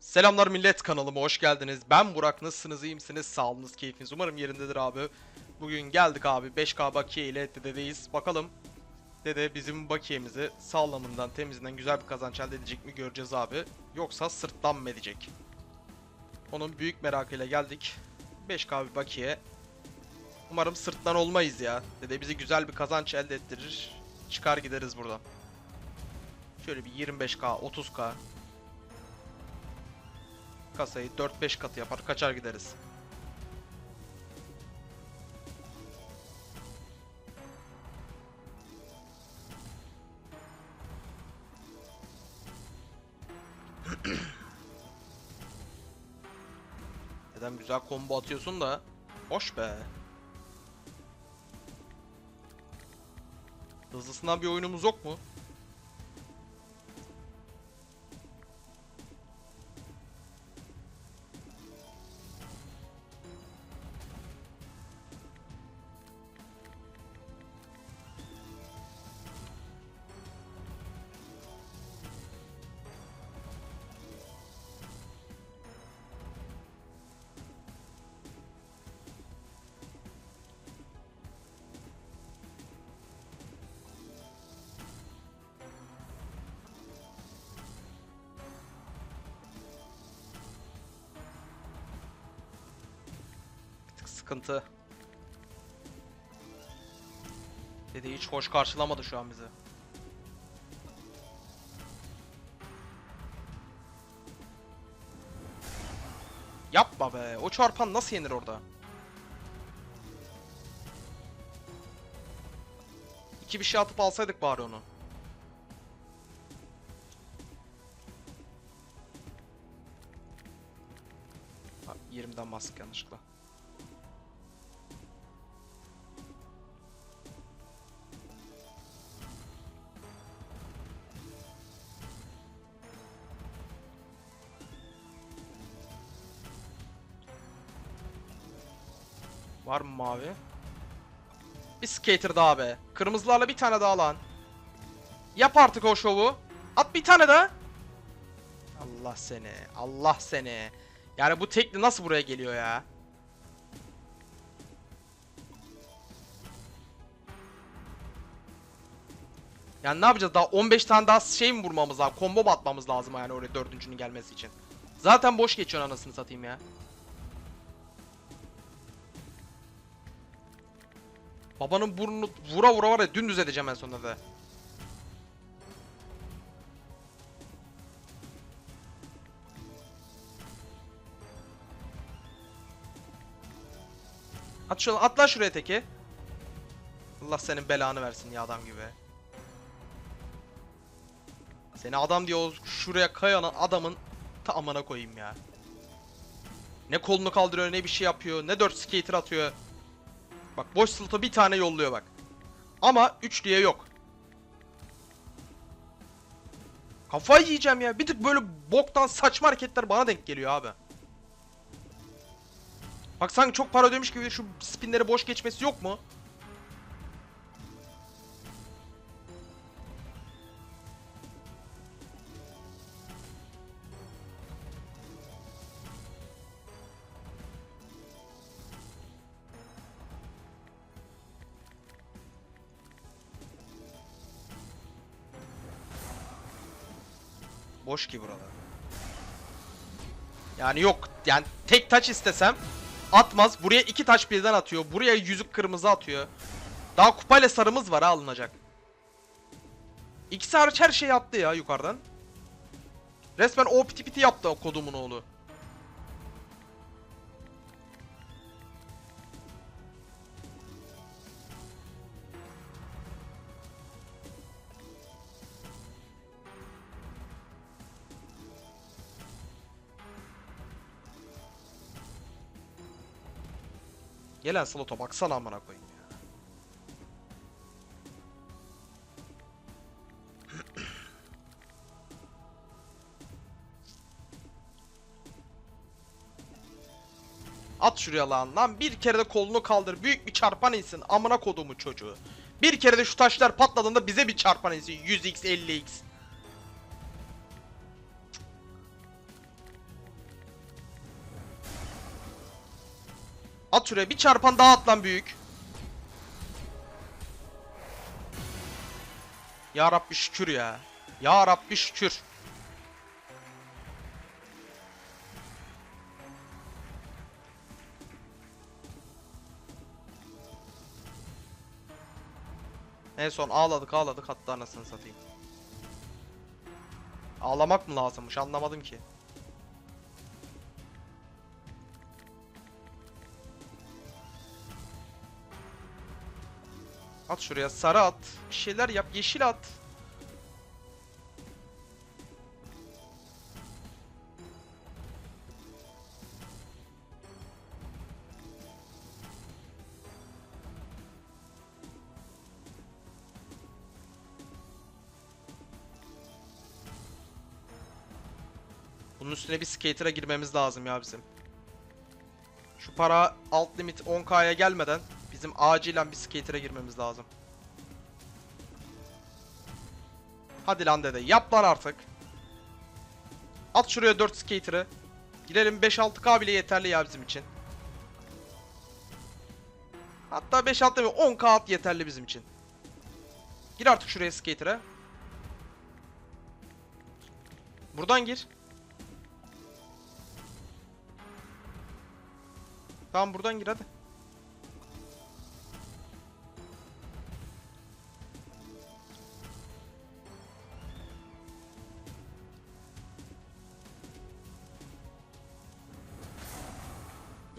Selamlar millet kanalıma hoş geldiniz. Ben Burak. Nasılsınız? iyi misiniz? Sağlığınız, keyfiniz umarım yerindedir abi. Bugün geldik abi 5K bakiye ile dededeyiz. Bakalım dede bizim bakiyemizi sağlamından, temizinden güzel bir kazanç elde edecek mi göreceğiz abi. Yoksa sırttan mı edecek? Onun büyük merakıyla geldik. 5K bir bakiye. Umarım sırttan olmayız ya. Dede bize güzel bir kazanç elde ettirir. Çıkar gideriz buradan. Şöyle bir 25K, 30K kasayı 4-5 katı yapar kaçar gideriz. Neden güzel combo atıyorsun da hoş be. Hızlısından bir oyunumuz yok mu? Sıkıntı. Dede hiç hoş karşılamadı şu an bizi. Yapma be. O çarpan nasıl yenir orada? İki bir şey atıp alsaydık bari onu. Ha, 20'den bastık yanlışlıkla. Var mı mavi? Bir skater daha be. Kırmızılarla bir tane daha lan. Yap artık o şovu. At bir tane daha. Allah seni. Allah seni. Yani bu tekli nasıl buraya geliyor ya? Yani ne yapacağız daha 15 tane daha şey mi vurmamız lazım? Combo mu atmamız lazım yani oraya dördüncünün gelmesi için. Zaten boş geçiyor anasını satayım ya. Babanın burnunu vura vura var ya dümdüz edeceğim en sonunda da. At şu atla şuraya teki. Allah senin belanı versin ya adam gibi. Seni adam diye o şuraya kayan adamın ta amına koyayım ya. Ne kolunu kaldırıyor ne bir şey yapıyor ne 4 skater atıyor. Bak boş slota bir tane yolluyor bak. Ama üçlüye yok. Kafayı yiyeceğim ya. Bir tık böyle boktan saçma hareketler bana denk geliyor abi. Bak sanki çok para ödemiş gibi şu spinleri boş geçmesi yok mu? Boş ki buralar. Yani yok. Yani tek taç istesem atmaz. Buraya iki taş birden atıyor. Buraya yüzük kırmızı atıyor. Daha kupayla sarımız var ha alınacak. İkisi hariç her şeyi attı ya yukarıdan. Resmen o piti piti yaptı o kodumun oğlu. Gelen slota baksana amına koyayım ya. At şuraya lan. Lan bir kere de kolunu kaldır. Büyük bir çarpan insin. Amına kodumu çocuğu. Bir kere de şu taşlar patladığında bize bir çarpan insin. 100x 50x. At şuraya bir çarpan daha at lan büyük. Ya Rabbi şükür ya. Ya Rabbi şükür. En son ağladık ağladık hatta anasını satayım. Ağlamak mı lazımmış anlamadım ki. At şuraya sarı at. Bir şeyler yap yeşil at. Bunun üstüne bir skater'a girmemiz lazım ya bizim. Şu para alt limit 10k'ya gelmeden bizim acilen bir skater'a girmemiz lazım. Hadi lan dede yap lan artık. At şuraya 4 skater'ı. Girelim 5-6k bile yeterli ya bizim için. Hatta 5-6 demiyor 10k at yeterli bizim için. Gir artık şuraya skater'a. Buradan gir. Tamam buradan gir hadi.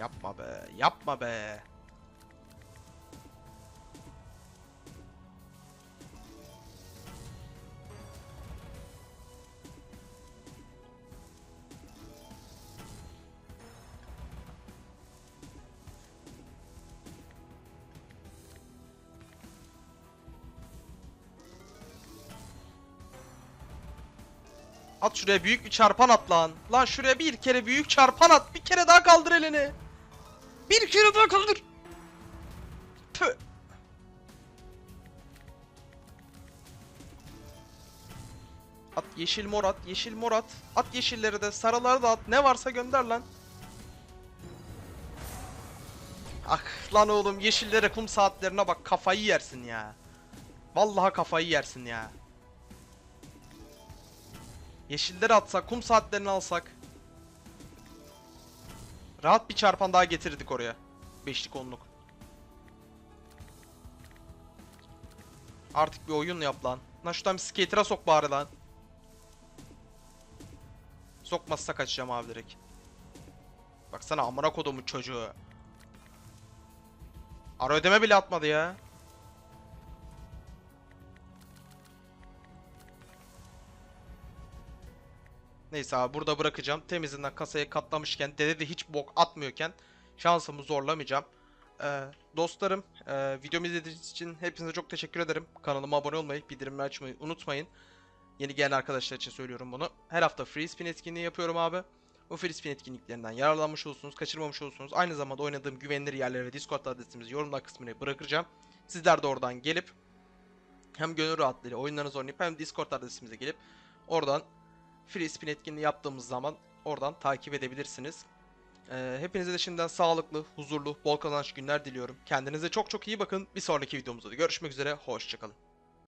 Yapma be, yapma be. At şuraya büyük bir çarpan at lan. Lan şuraya bir kere büyük çarpan at. Bir kere daha kaldır elini. Bir kere daha kaldır. Tüh. At yeşil mor at, yeşil mor at. At yeşilleri de, sarıları da at. Ne varsa gönder lan. Ah lan oğlum yeşillere kum saatlerine bak kafayı yersin ya. Vallahi kafayı yersin ya. Yeşilleri atsak, kum saatlerini alsak. Rahat bir çarpan daha getirdik oraya. Beşlik onluk. Artık bir oyun yap lan. Lan şuradan bir skater'a sok bari lan. Sokmazsa kaçacağım abi direkt. Baksana amına kodumun çocuğu. Ara ödeme bile atmadı ya. Neyse abi burada bırakacağım. Temizinden kasaya katlamışken dede de hiç bok atmıyorken şansımı zorlamayacağım. Ee, dostlarım e, videomu izlediğiniz için hepinize çok teşekkür ederim. Kanalıma abone olmayı, bildirimleri açmayı unutmayın. Yeni gelen arkadaşlar için söylüyorum bunu. Her hafta free spin etkinliği yapıyorum abi. Bu free spin etkinliklerinden yararlanmış olursunuz, kaçırmamış olursunuz. Aynı zamanda oynadığım güvenilir yerlere ve Discord adresimizi yorumlar kısmına bırakacağım. Sizler de oradan gelip hem gönül rahatlığıyla oyunlarınızı oynayıp hem Discord adresimize gelip oradan free spin etkinliği yaptığımız zaman oradan takip edebilirsiniz. Ee, hepinize de şimdiden sağlıklı, huzurlu, bol kazanç günler diliyorum. Kendinize çok çok iyi bakın. Bir sonraki videomuzda da görüşmek üzere. Hoşçakalın.